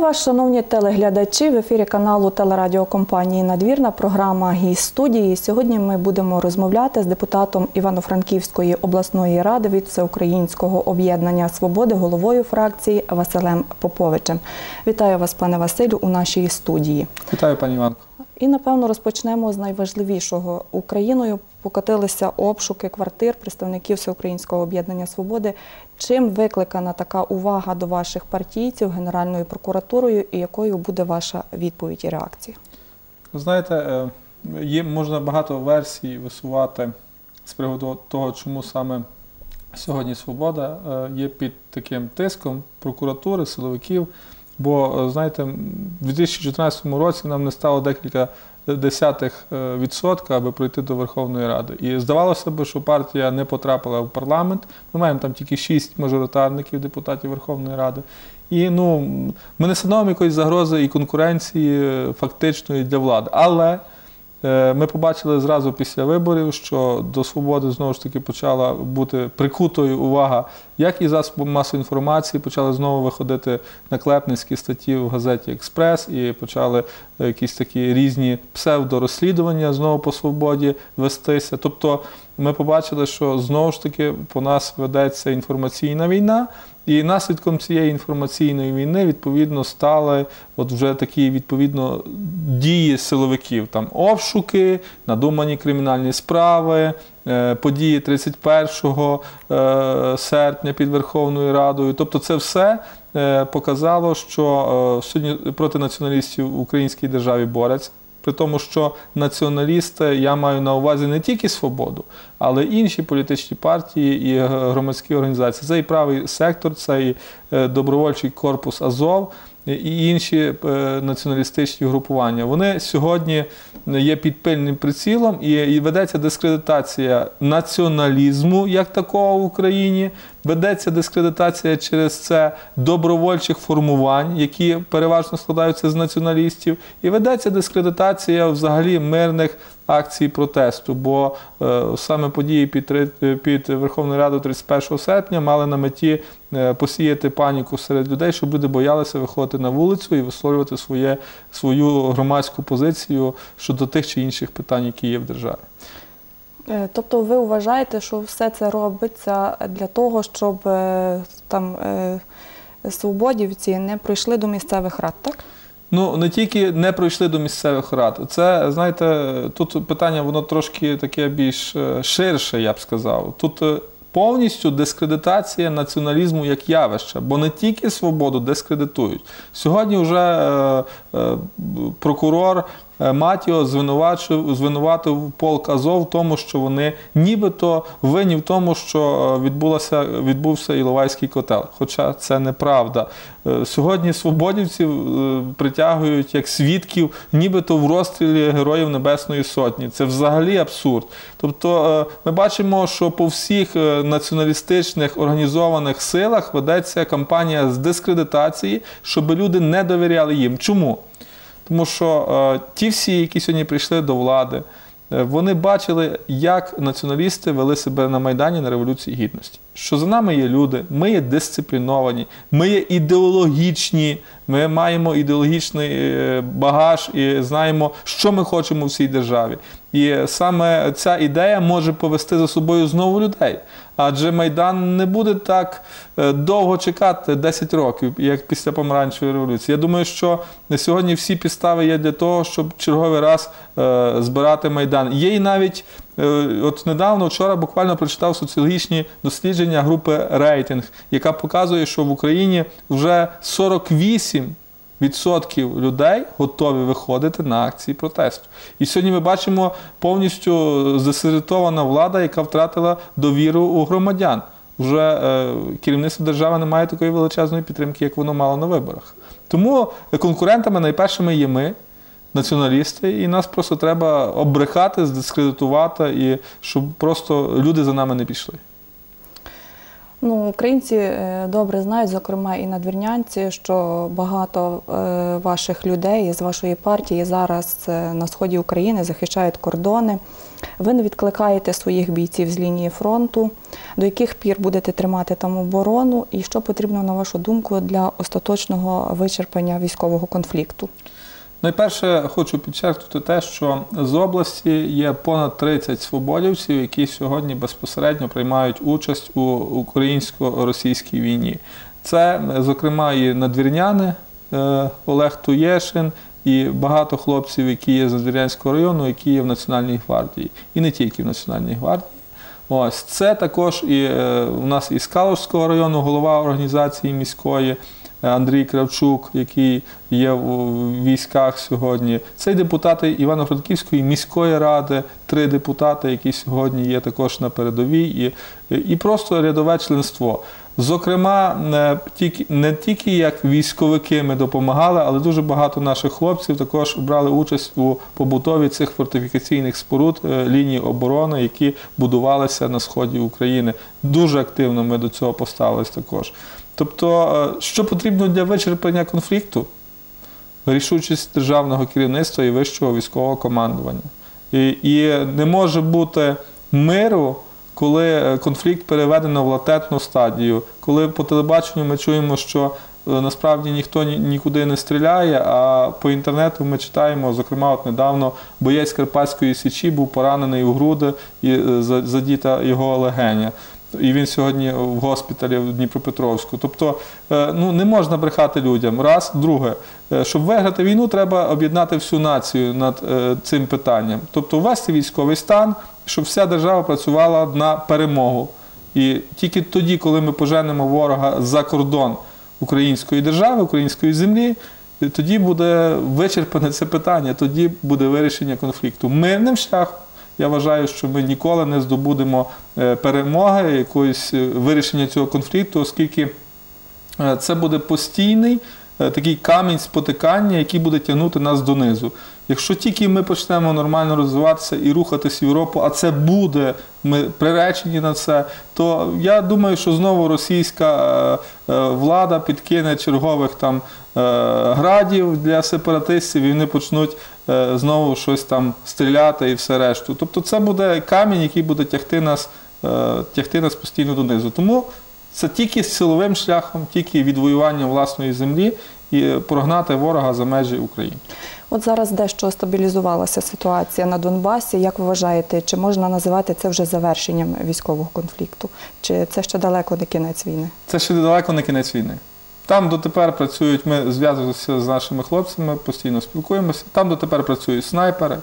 Вітаю вас, шановні телеглядачі. В ефірі каналу телерадіокомпанії Надвірна. Програма «Гість студії. Сьогодні ми будемо розмовляти з депутатом Івано-Франківської обласної ради від Всеукраїнського об'єднання свободи, головою фракції Василем Поповичем. Вітаю вас, пане Василю, у нашій студії. Вітаю, пані Іванко. І напевно розпочнемо з найважливішого. Україною покотилися обшуки квартир представників Всеукраїнського об'єднання свободи. Чим викликана така увага до ваших партійців Генеральною прокуратурою, і якою буде ваша відповідь і реакція? Ви знаєте, е, є можна багато версій висувати з приводу того, чому саме сьогодні свобода е, є під таким тиском прокуратури, силовиків. Бо, е, знаєте, в 2014 році нам не стало декілька десятих е, відсотка, аби пройти до Верховної Ради. І здавалося б, що партія не потрапила в парламент. Ми маємо там тільки шість мажоритарників депутатів Верховної Ради. І ну, ми не становимо якоїсь загрози і конкуренції е, фактичної для влади. Але ми побачили зразу після виборів, що до свободи знову ж таки почала бути прикутою увага, як і засоби масової інформації, почали знову виходити наклепницькі статті в газеті Експрес і почали е, якісь такі різні псевдорозслідування знову по свободі вестися. Тобто ми побачили, що знову ж таки по нас ведеться інформаційна війна. І наслідком цієї інформаційної війни відповідно стали от вже такі відповідно дії силовиків, там обшуки, надумані кримінальні справи, е, події 31 е, серпня під Верховною Радою. Тобто, це все е, показало, що сьогодні проти націоналістів в українській державі борються. При тому, що націоналісти, я маю на увазі не тільки свободу, але й інші політичні партії і громадські організації. Це і правий сектор, це і е, добровольчий корпус Азов і інші е, націоналістичні групування. Вони сьогодні є під пильним прицілом і ведеться дискредитація націоналізму як такого в Україні. Ведеться дискредитація через це добровольчих формувань, які переважно складаються з націоналістів, і ведеться дискредитація взагалі мирних акції протесту. Бо е, саме події під під Верховною Радою 31 серпня мали на меті е, посіяти паніку серед людей, щоб люди боялися виходити на вулицю і висловлювати своє, свою громадську позицію щодо тих чи інших питань, які є в державі. Е, тобто ви вважаєте, що все це робиться для того, щоб е, там е, свободівці не прийшли до місцевих рад, так? Ну, не тільки не пройшли до місцевих рад. Це, знаєте, тут питання, воно трошки таке більш ширше, я б сказав. Тут повністю дискредитація націоналізму як явища, бо не тільки свободу дискредитують. Сьогодні вже е, е, прокурор Е, Матіо звинуватив, звинуватив полк Азов в тому, що вони нібито винні в тому, що е, відбулося, відбувся Іловайський котел. Хоча це неправда. Е, сьогодні свободівців притягують як свідків, нібито в розстрілі Героїв Небесної Сотні. Це взагалі абсурд. Тобто ми бачимо, що по всіх націоналістичних організованих силах ведеться кампанія з дискредитації, щоб люди не довіряли їм. Чому? Тому що е, ті всі, які сьогодні прийшли до влади, е, вони бачили, як націоналісти вели себе на Майдані на Революції Гідності. Що за нами є люди, ми є дисципліновані, ми є ідеологічні, ми маємо ідеологічний е, багаж і знаємо, що ми хочемо в цій державі. І саме ця ідея може повести за собою знову людей. Адже Майдан не буде так е, довго чекати 10 років, як після помаранчевої революції. Я думаю, що на сьогодні всі підстави є для того, щоб черговий раз е, збирати Майдан. Є і навіть е, от недавно, вчора буквально прочитав соціологічні дослідження групи рейтинг, яка показує, що в Україні вже 48 відсотків людей готові виходити на акції протесту. І сьогодні ми бачимо повністю засередована влада, яка втратила довіру у громадян. Вже е, керівництво держави не має такої величезної підтримки, як воно мало на виборах. Тому конкурентами найпершими є ми. Націоналісти, і нас просто треба обрехати, здискредитувати, і щоб просто люди за нами не пішли. Ну, українці е, добре знають, зокрема і надвірнянці, що багато е, ваших людей з вашої партії зараз е, на сході України захищають кордони. Ви не відкликаєте своїх бійців з лінії фронту. До яких пір будете тримати там оборону, і що потрібно, на вашу думку, для остаточного вичерпання військового конфлікту? Найперше хочу підчеркнути те, що з області є понад 30 свободівців, які сьогодні безпосередньо приймають участь у українсько-російській війні. Це, зокрема, і надвірняни е, Олег Туєшин, і багато хлопців, які є з Надвірнянського району, які є в Національній гвардії, і не тільки в Національній гвардії. Ось це також і е, у нас із Калужського району, голова організації міської. Андрій Кравчук, який є в військах сьогодні. Це депутати Івано-Франківської міської ради, три депутати, які сьогодні є також на передовій, і, і просто рядове членство. Зокрема, не тільки, як військовики ми допомагали, але дуже багато наших хлопців також брали участь у побутові цих фортифікаційних споруд е, лінії оборони, які будувалися на сході України. Дуже активно ми до цього поставились також. Тобто, що потрібно для вичерпання конфлікту? Рішучість державного керівництва і вищого військового командування. І, і не може бути миру, коли е, конфлікт переведено в латентну стадію, коли по телебаченню ми чуємо, що е, насправді ніхто нікуди не стріляє, а по інтернету ми читаємо, зокрема, от недавно боєць Карпатської січі був поранений у груди і е, задіта його легеня. І він сьогодні в госпіталі в Дніпропетровську. Тобто е, ну, не можна брехати людям. Раз, друге, е, щоб виграти війну, треба об'єднати всю націю над е, цим питанням. Тобто ввести військовий стан, щоб вся держава працювала на перемогу. І тільки тоді, коли ми поженемо ворога за кордон української держави, української землі, тоді буде вичерпане це питання, тоді буде вирішення конфлікту. Мирним шляхом. Я вважаю, що ми ніколи не здобудемо е, перемоги, якоїсь е, вирішення цього конфлікту, оскільки е, це буде постійний такий камінь спотикання, який буде тягнути нас донизу. Якщо тільки ми почнемо нормально розвиватися і рухатись в Європу, а це буде, ми приречені на це, то я думаю, що знову російська е, е, влада підкине чергових там е, градів для сепаратистів, і вони почнуть е, знову щось там стріляти і все решту. Тобто це буде камінь, який буде тягти нас, е, тягти нас постійно донизу. Тому це тільки силовим шляхом, тільки відвоювання власної землі і прогнати ворога за межі України. От зараз дещо стабілізувалася ситуація на Донбасі. Як ви вважаєте, чи можна називати це вже завершенням військового конфлікту? Чи це ще далеко не кінець війни? Це ще далеко не кінець війни. Там дотепер працюють, ми зв'язуємося з нашими хлопцями, постійно спілкуємося. Там дотепер працюють снайпери,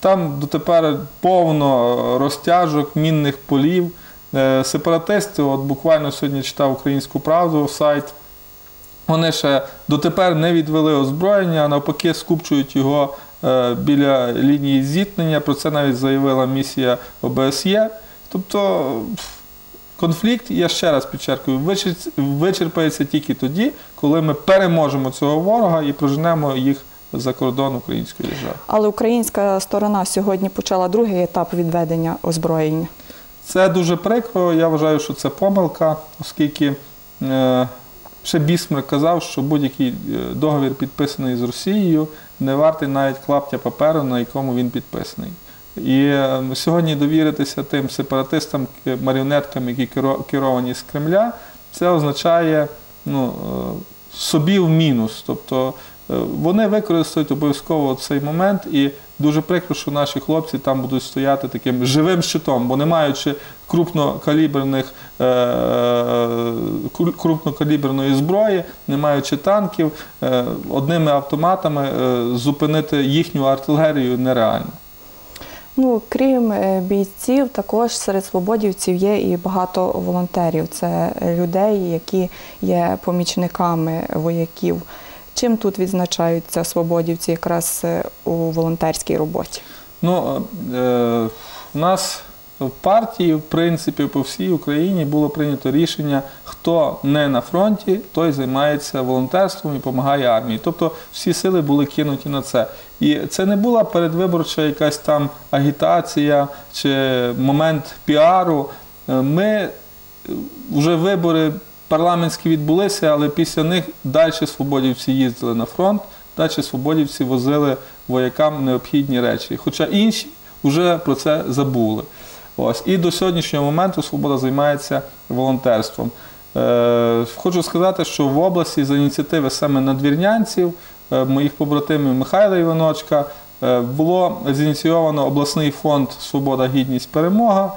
там дотепер повно розтяжок, мінних полів. Е, Сепаратисти, от буквально сьогодні читав українську правду сайт. Вони ще дотепер не відвели озброєння, а навпаки, скупчують його е, біля лінії зіткнення. Про це навіть заявила місія ОБСЄ. Тобто конфлікт, я ще раз підчеркую, вичерпається тільки тоді, коли ми переможемо цього ворога і проженемо їх за кордон української держави. Але українська сторона сьогодні почала другий етап відведення озброєння. Це дуже прикро. Я вважаю, що це помилка, оскільки е, ще Бісмарк казав, що будь-який е, договір підписаний з Росією не вартий навіть клаптя паперу, на якому він підписаний. І е, сьогодні довіритися тим сепаратистам, маріонеткам, які керовані з Кремля, це означає ну, собі в мінус. Тобто вони використають обов'язково цей момент і дуже прикро, що наші хлопці там будуть стояти таким живим щитом, бо не маючи крупнокаліберних, е, крупнокаліберної зброї, не маючи танків, е, одними автоматами е, зупинити їхню артилерію нереально. Ну, крім бійців, також серед свободівців є і багато волонтерів. Це людей, які є помічниками вояків. Чим тут відзначаються свободівці якраз е, у волонтерській роботі? Ну, е, у нас в партії, в принципі, по всій Україні було прийнято рішення, хто не на фронті, той займається волонтерством і допомагає армії. Тобто всі сили були кинуті на це. І це не була передвиборча якась там агітація чи момент піару. Е, Ми вже вибори парламентські відбулися, але після них далі свободівці їздили на фронт, далі свободівці возили воякам необхідні речі. Хоча інші вже про це забули. Ось. І до сьогоднішнього моменту Свобода займається волонтерством. Е, хочу сказати, що в області за ініціативи саме надвірнянців, е, моїх побратимів Михайла Іваночка, е, було зініційовано обласний фонд Свобода, гідність, перемога.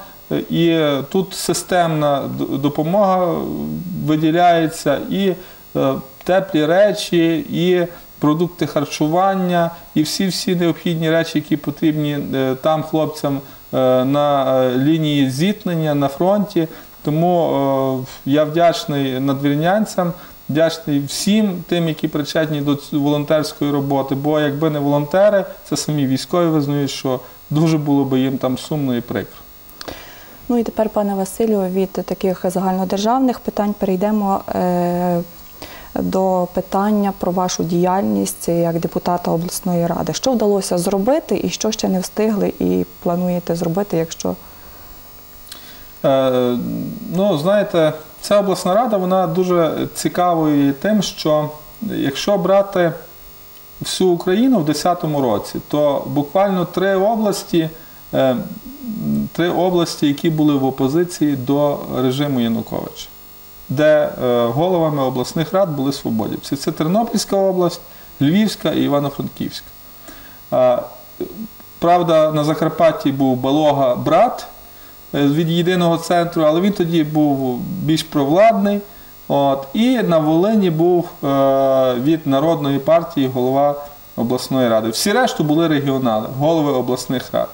І тут системна допомога виділяється і е, теплі речі, і продукти харчування, і всі-всі необхідні речі, які потрібні е, там хлопцям е, на лінії зіткнення на фронті. Тому я вдячний надвірнянцям, вдячний всім тим, які причетні до волонтерської роботи. Бо якби не волонтери, це самі військові визнають, що дуже було би їм там сумно і прикро. Ну і тепер, пане Василю, від таких загальнодержавних питань перейдемо е, до питання про вашу діяльність як депутата обласної ради. Що вдалося зробити і що ще не встигли, і плануєте зробити, якщо Е, ну, знаєте, ця обласна рада вона дуже цікавою тим, що якщо брати всю Україну в 2010 році, то буквально три області, е, три області, які були в опозиції до режиму Януковича, де е, головами обласних рад були свободівці. Це Тернопільська область, Львівська і Івано-Франківська. Е, Правда, на Закарпатті був Балога брат е, від єдиного центру, але він тоді був більш провладний. От, і на Волині був е, від Народної партії голова обласної ради. Всі решту були регіонали, голови обласних рад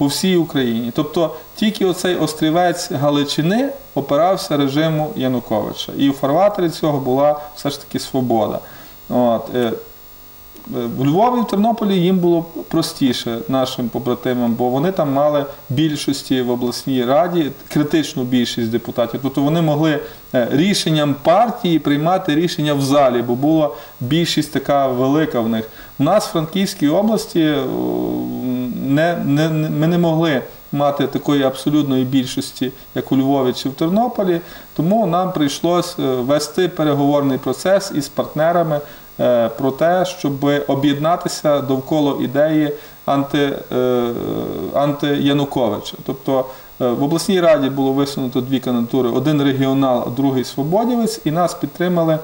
по всій Україні. Тобто тільки оцей острівець Галичини опирався режиму Януковича. І в фарватері цього була все ж таки свобода. От, е, в Львові, в Тернополі їм було простіше нашим побратимам, бо вони там мали більшості в обласній раді, критичну більшість депутатів. Тобто вони могли е, рішенням партії приймати рішення в залі, бо була більшість така велика в них. У нас в Франківській області не, не, ми не могли мати такої абсолютної більшості, як у Львові чи в Тернополі, тому нам прийшлось е, вести переговорний процес із партнерами е, про те, щоб об'єднатися довкола ідеї анти, е, анти-Януковича. Тобто в обласній раді було висунуто дві кандидатури: один регіонал, другий свободівець, і нас підтримали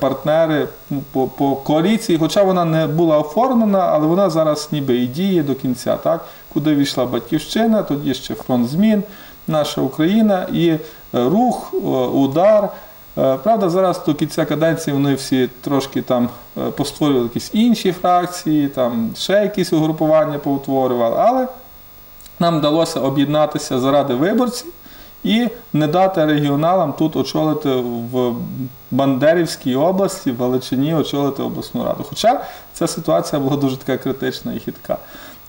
партнери ну, по, по коаліції, хоча вона не була оформлена, але вона зараз ніби і діє до кінця, так? куди війшла Батьківщина, тоді ще фронт змін, наша Україна і е, рух, е, удар. Е, Правда, зараз до кінця каденції вони всі трошки там е, постворювали якісь інші фракції, там ще якісь угрупування поутворювали, але нам вдалося об'єднатися заради виборців і не дати регіоналам тут очолити в Бандерівській області, в Галичині очолити обласну раду. Хоча ця ситуація була дуже така критична і хитка.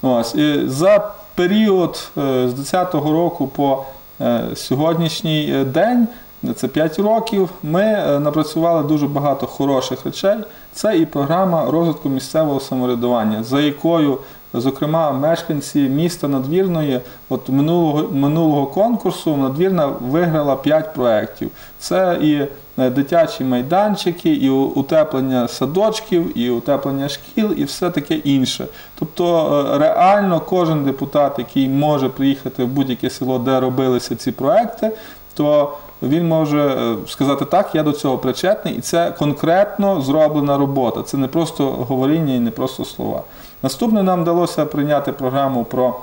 Ось. І за період е, з 10-го року по е, сьогоднішній е, день, це 5 років, ми е, напрацювали дуже багато хороших речей. Це і програма розвитку місцевого самоврядування, за якою, зокрема, мешканці міста Надвірної, от минулого, минулого конкурсу Надвірна виграла 5 проєктів. Це і е, дитячі майданчики, і утеплення садочків, і утеплення шкіл, і все таке інше. Тобто е, реально кожен депутат, який може приїхати в будь-яке село, де робилися ці проекти, то він може е, сказати так, я до цього причетний, і це конкретно зроблена робота. Це не просто говоріння і не просто слова. Наступне нам вдалося прийняти програму про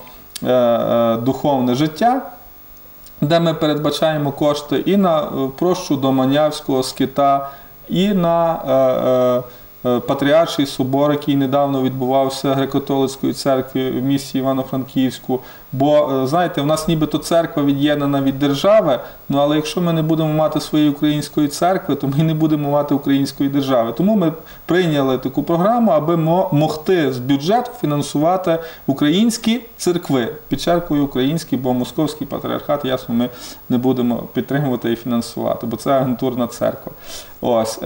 е, е, духовне життя, де ми передбачаємо кошти і на прощу до Манявського скита, і на е, е, Патріарший собор, який недавно відбувався греко-католицької церкви в місті Івано-Франківську. Бо, е, знаєте, в нас нібито церква від'єднана від держави, ну але якщо ми не будемо мати своєї української церкви, то ми не будемо мати української держави. Тому ми прийняли таку програму, аби могти з бюджету фінансувати українські церкви. Підчеркую українські, бо московський патріархат, ясно, ми не будемо підтримувати і фінансувати, бо це агентурна церква. Ось.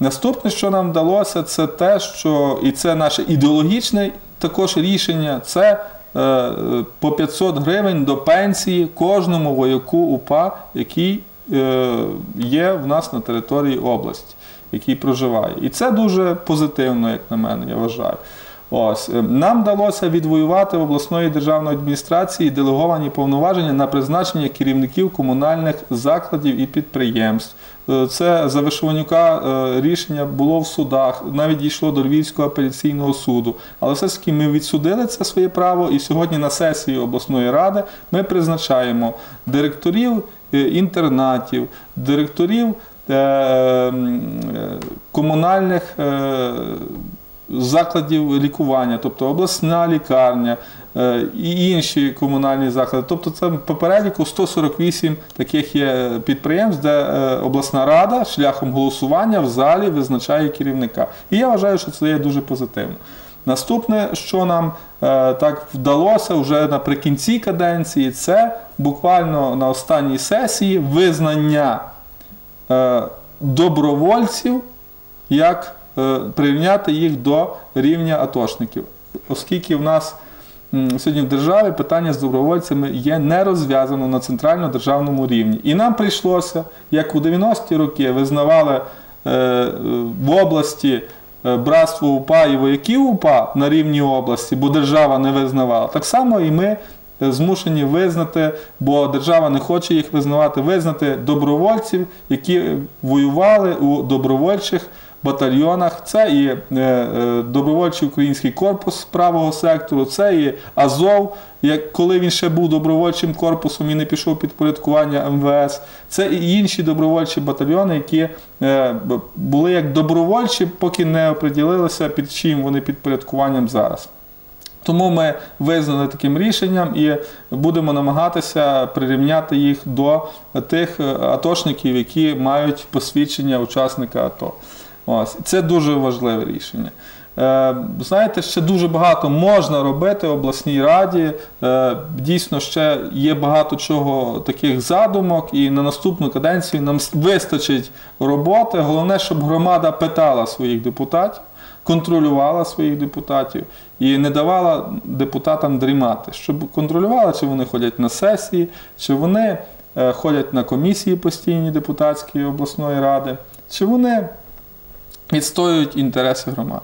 Наступне, що нам вдалося, це те, що і це наше ідеологічне також рішення, це е, по 500 гривень до пенсії кожному вояку УПА, який е, є в нас на території області, який проживає. І це дуже позитивно, як на мене, я вважаю. Ось е, нам вдалося відвоювати в обласної державної адміністрації делеговані повноваження на призначення керівників комунальних закладів і підприємств. Е, Це за Вишиванюка е, рішення було в судах, навіть дійшло до Львівського апеляційного суду. Але все ж таки ми відсудили це своє право, і сьогодні на сесії обласної ради ми призначаємо директорів інтернатів, директорів комунальних. Закладів лікування, тобто обласна лікарня е, і інші комунальні заклади. Тобто це по переліку 148 таких є підприємств, де е, обласна рада шляхом голосування в залі визначає керівника. І я вважаю, що це є дуже позитивно. Наступне, що нам е, так вдалося вже наприкінці каденції, це буквально на останній сесії визнання добровольців як прирівняти їх до рівня атошників. Оскільки в нас сьогодні в державі питання з добровольцями є не розв'язано на центрально-державному рівні. І нам прийшлося, як у 90-ті роки визнавали е, е, в області е, братство УПА і вояків УПА на рівні області, бо держава не визнавала. Так само і ми е, змушені визнати, бо держава не хоче їх визнавати, визнати добровольців, які воювали у добровольчих батальйонах. Це і е, е, добровольчий український корпус правого сектору, це і Азов, як коли він ще був добровольчим корпусом і не пішов під порядкування МВС. Це і інші добровольчі батальйони, які е, були як добровольчі, поки не оприділилися, під чим вони під порядкуванням зараз. Тому ми визнали таким рішенням і будемо намагатися прирівняти їх до тих атошників, які мають посвідчення учасника АТО. Ось це дуже важливе рішення. Е, Знаєте, ще дуже багато можна робити в обласній раді. Е, Дійсно, ще є багато чого таких задумок, і на наступну каденцію нам вистачить роботи. Головне, щоб громада питала своїх депутатів, контролювала своїх депутатів і не давала депутатам дрімати, щоб контролювала, чи вони ходять на сесії, чи вони е, ходять на комісії постійні депутатської обласної ради, чи вони відстоюють інтереси громад.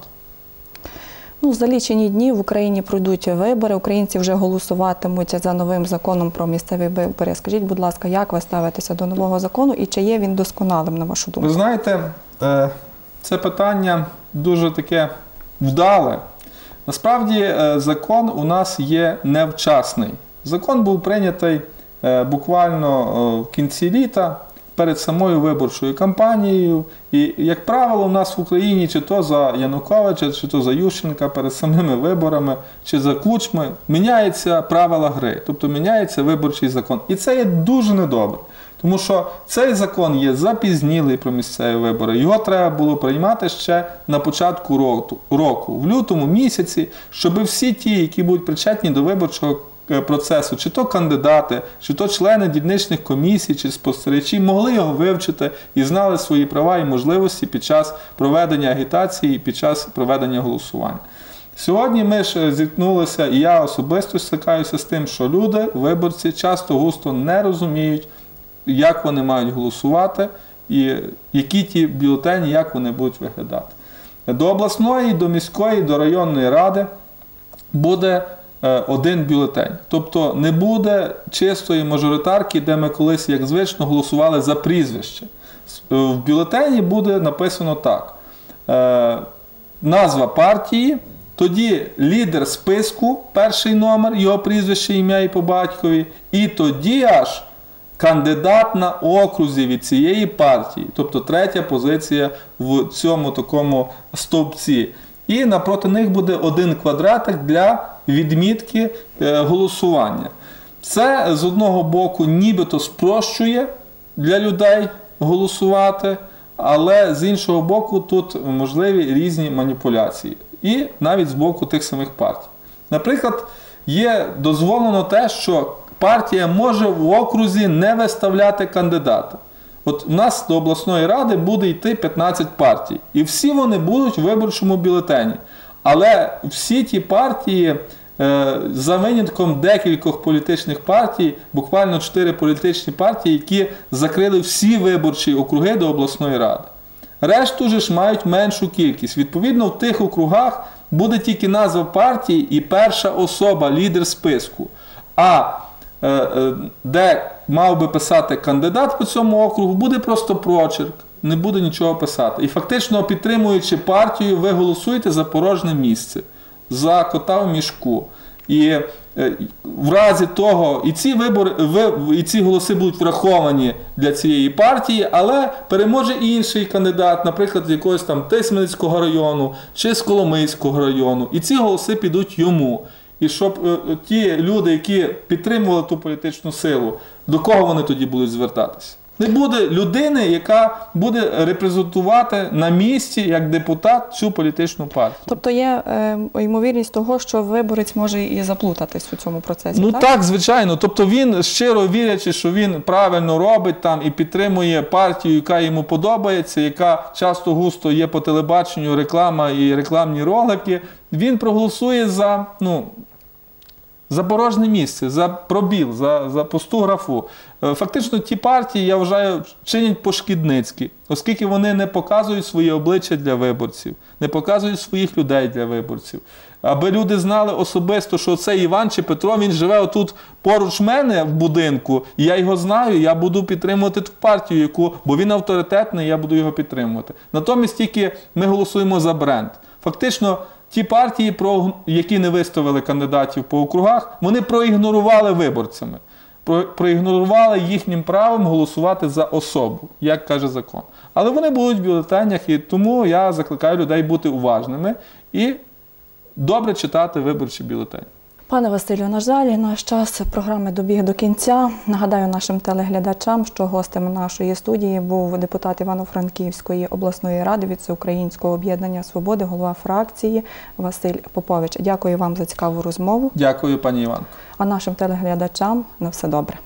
Ну, за лічені дні в Україні пройдуть вибори. Українці вже голосуватимуть за новим законом про місцеві вибори. Скажіть, будь ласка, як ви ставитеся до нового закону і чи є він досконалим на вашу думку? Ви знаєте, е, це питання дуже таке вдале. Насправді, е, закон у нас є невчасний. Закон був прийнятий е, буквально в кінці літа перед самою виборчою кампанією. І, як правило, у нас в Україні чи то за Януковича, чи то за Ющенка перед самими виборами, чи за кучми міняються правила гри, тобто міняється виборчий закон. І це є дуже недобре. Тому що цей закон є запізнілий про місцеві вибори. Його треба було приймати ще на початку року, року в лютому місяці, щоб всі ті, які будуть причетні до виборчого процесу, чи то кандидати, чи то члени дільничних комісій, чи спостерігачі, могли його вивчити і знали свої права і можливості під час проведення агітації і під час проведення голосування. Сьогодні ми ж зіткнулися, і я особисто стикаюся з тим, що люди, виборці, часто густо не розуміють, як вони мають голосувати і які ті бюлетені, як вони будуть виглядати. До обласної, до міської, до районної ради буде е, один бюлетень. Тобто не буде чистої мажоритарки, де ми колись, як звично, голосували за прізвище. Е, В бюлетені буде написано так: е, назва партії, тоді лідер списку, перший номер, його прізвище, ім'я і по батькові, і тоді аж кандидат на окрузі від цієї партії, тобто третя позиція в цьому такому стовпці. І напроти них буде один квадратик для відмітки е, голосування. Це з одного боку нібито спрощує для людей голосувати, але з іншого боку, тут можливі різні маніпуляції. І навіть з боку тих самих партій. Наприклад, є дозволено те, що партія може в окрузі не виставляти кандидата. От у нас до обласної ради буде йти 15 партій, і всі вони будуть в виборчому бюлетені. Але всі ті партії Е, За винятком декількох політичних партій, буквально чотири політичні партії, які закрили всі виборчі округи до обласної ради. Решту ж мають меншу кількість. Відповідно, в тих округах буде тільки назва партії і перша особа, лідер списку. А де мав би писати кандидат по цьому округу, буде просто прочерк, не буде нічого писати. І фактично, підтримуючи партію, ви голосуєте за порожнє місце, за кота в мішку. І е, в разі того, і ці вибори, і ці голоси будуть враховані для цієї партії, але переможе інший кандидат, наприклад, з якогось там Тисменецького району чи з Коломийського району, і ці голоси підуть йому. І щоб е, е, ті люди, які підтримували ту політичну силу, до кого вони тоді будуть звертатися? Не буде людини, яка буде репрезентувати на місці як депутат цю політичну партію. Тобто є е, ймовірність того, що виборець може і заплутатись у цьому процесі. Ну так? так? звичайно. Тобто він щиро вірячи, що він правильно робить там і підтримує партію, яка йому подобається, яка часто густо є по телебаченню, реклама і рекламні ролики. Він проголосує за ну. За порожнє місце, за пробіл, за, за пусту графу. Е, Фактично, ті партії, я вважаю, чинять пошкідницькі, оскільки вони не показують своє обличчя для виборців, не показують своїх людей для виборців. Аби люди знали особисто, що цей Іван чи Петро він живе отут поруч мене в будинку, і я його знаю, я буду підтримувати ту партію, яку, бо він авторитетний, я буду його підтримувати. Натомість тільки ми голосуємо за бренд. Фактично, ті партії, які не виставили кандидатів по округах, вони проігнорували виборцями. Про- Проігнорували їхнім правом голосувати за особу, як каже закон. Але вони будуть в бюлетенях, і тому я закликаю людей бути уважними і добре читати виборчі бюлетені. Пане Василю, на жаль, наш час програми добіг до кінця. Нагадаю нашим телеглядачам, що гостем нашої студії був депутат Івано-Франківської обласної ради від Всеукраїнського об'єднання Свободи, голова фракції Василь Попович. Дякую вам за цікаву розмову. Дякую, пані Іванко. А нашим телеглядачам на все добре.